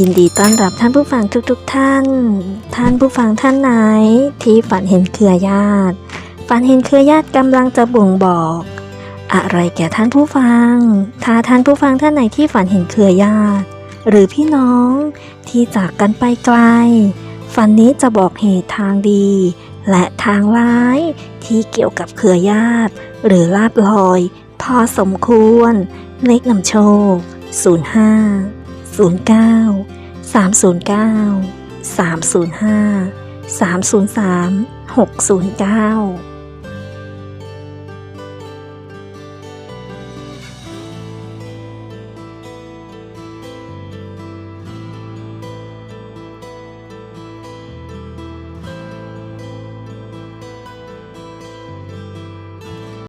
ยินดีต้อนรับท่านผู้ฟังทุกๆทท่าน ท่านผู้ฟังท่านไหน ที่ฝันเห็นเครือญาติ ฝันเห็นเครือญาติกำลังจะบ่งบอก อะไรแก่ท่านผู้ฟัง ถ้าท่านผู้ฟังท่านไหนที่ฝันเห็นเครือญาติ หรือพี่น้องที่จากกันไปไกล ฝันนี้จะบอกเหตุทางดี และทางร้ายที่เกี่ยวกับเครือญาติ หรือลาบลอย พอสมควร เลขนำโชค 05 09 309 305 303 609